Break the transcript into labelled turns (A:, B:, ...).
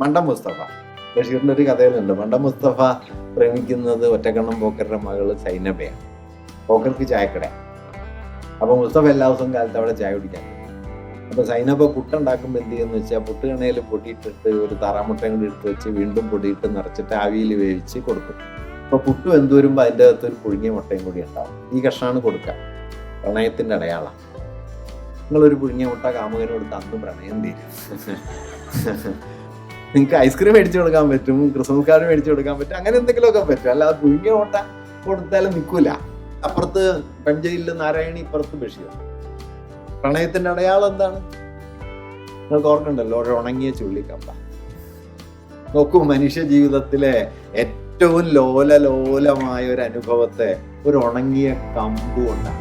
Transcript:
A: മണ്ടൻ മുസ്തഫ. ബഷീറിന്റെ ഒരു കഥയിലുണ്ട്. മണ്ടം മുസ്തഫ പ്രേമിക്കുന്നത് ഒറ്റക്കണ്ണം പോക്കറിന്റെ മകൾ സൈനബയാണ്. പോക്കർക്ക് ചായക്കട. അപ്പൊ മുസ്തഫ എല്ലാ ദിവസവും കാലത്ത് അവിടെ ചായ കുടിക്കാൻ. അപ്പൊ സൈനബ പുട്ടുണ്ടാക്കുമ്പോൾ എന്ത് ചെയ്യുന്ന വെച്ചാൽ പുട്ടുകണയിൽ പൊട്ടിയിട്ടിട്ട് ഒരു താറാമുട്ടയും കൂടി എടുത്ത് വെച്ച് വീണ്ടും പൊടിയിട്ട് നിറച്ചിട്ട് ആവിയിൽ വേവിച്ച് കൊടുക്കും. അപ്പൊ പുട്ടു എന്ത് വരുമ്പോൾ അതിന്റെ അകത്ത് ഒരു പുഴുങ്ങിയ മുട്ടയും കൂടി ഉണ്ടാവും. ഈ കഷ്ണമാണ് കൊടുക്കുക. പ്രണയത്തിന്റെ അടയാളം. നിങ്ങളൊരു പുഴുങ്ങിയ മുട്ട കാമുകനോട് തന്നു പ്രണയം തീരും. നിങ്ങൾക്ക് ഐസ്ക്രീം മേടിച്ചു കൊടുക്കാൻ പറ്റും ക്രിസ്മസ് കാർഡ് മേടിച്ചു കൊടുക്കാൻ പറ്റും അങ്ങനെ എന്തെങ്കിലുമൊക്കെ പറ്റും. അല്ലാതെ പുഴുങ്ങിയ ഓട്ട കൊടുത്താലും നിൽക്കൂല അപ്പുറത്ത് പഞ്ചയിൽ നാരായണി ഇപ്പുറത്ത് ബഷീർ. പ്രണയത്തിന്റെ അടയാളം എന്താണ്? നിങ്ങൾക്ക് ഓർക്കണ്ടല്ലോ ഉണങ്ങിയ ചുള്ളിക്കമ്പ നോക്കൂ മനുഷ്യ ജീവിതത്തിലെ ഏറ്റവും ലോലലോലമായ ഒരു അനുഭവത്തെ ഒരു ഉണങ്ങിയ കമ്പ് കൊണ്ടാണ്